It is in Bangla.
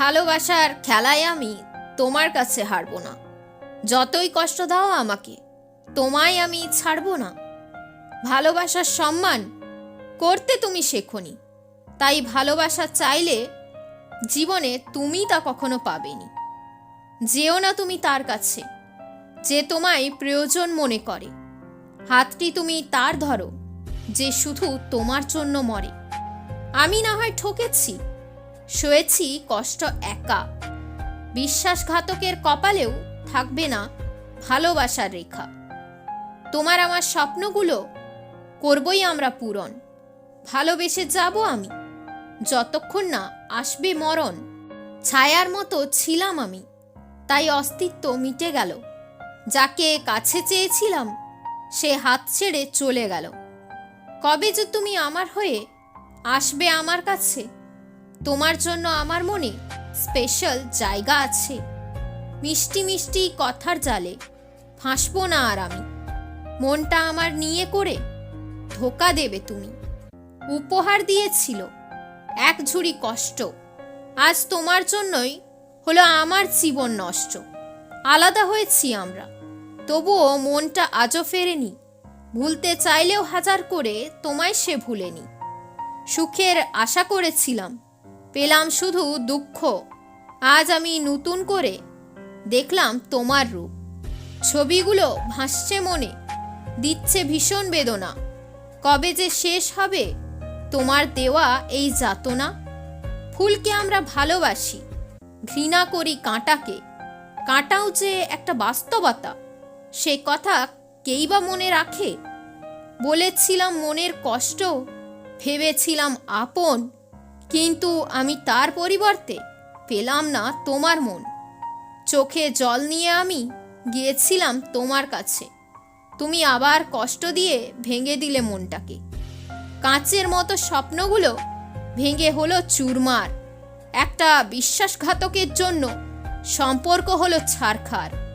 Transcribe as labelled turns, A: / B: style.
A: ভালোবাসার খেলায় আমি তোমার কাছে হারবো না। যতই কষ্ট দাও আমাকে, তোমায় আমি ছাড়বো না। ভালোবাসার সম্মান করতে তুমি শেখনি, তাই ভালোবাসা চাইলে জীবনে তুমি তা কখনো পাবেনি। যেও না তুমি তার কাছে, যে তোমায় প্রয়োজন মনে করে। হাতটি তুমি তার ধরো, যে শুধু তোমার জন্য মরে। আমি না হয় ঠকেছি শুয়েছি কষ্ট একা। বিশ্বাসঘাতকের কপালেও থাকবে না ভালোবাসার রেখা। তোমার আমার স্বপ্নগুলো করবই আমরা পূরণ। ভালোবেসে যাব আমি। যতক্ষণ না আসবে মরণ। ছায়ার মতো ছিলাম আমি। তাই অস্তিত্ব মিটে গেল। যাকে কাছে চেয়েছিলাম, সে হাত ছেড়ে চলে গেল। কবে যে তুমি আমার হয়ে আসবে আমার কাছে তোমার জন্য আমার মনে স্পেশাল জায়গা আছে। মিষ্টি মিষ্টি কথার জালে ফাঁসবো না আর আমি। মনটা আমার নিয়ে করে ধোকা দেবে তুমি। উপহার দিয়েছিল এক ঝুড়ি কষ্ট। আজ তোমার জন্যই হলো আমার জীবন নষ্ট। আলাদা হয়েছি আমরা। তবুও মনটা আজও ফেরেনি। ভুলতে চাইলেও হাজার করে তোমায় সে ভুলেনি। সুখের আশা করেছিলাম। পেলাম শুধু দুঃখ। আজ আমি নতুন করে দেখলাম তোমার রূপ। ছবিগুলো ভাসছে মনে, দিচ্ছে ভীষণ বেদনা। কবে যে শেষ হবে, তোমার দেওয়া এই যাতনা? ফুলকে আমরা ভালোবাসি, ঘৃণা করি কাঁটাকে। কাঁটাও যে একটা বাস্তবতা, সে কথা কেই বা মনে রাখে? বলেছিলাম মনের কষ্ট, ভেবেছিলাম আপন। কিন্তু আমি তার পরিবর্তে পেলাম না তোমার মন। চোখে জল নিয়ে আমি গিয়েছিলাম তোমার কাছে। তুমি আবার কষ্ট দিয়ে ভেঙে দিলে মনটাকে। কাঁচের মতো স্বপ্নগুলো ভেঙে হলো চুরমার। একটা বিশ্বাসঘাতকের জন্য সম্পর্ক হলো ছারখার।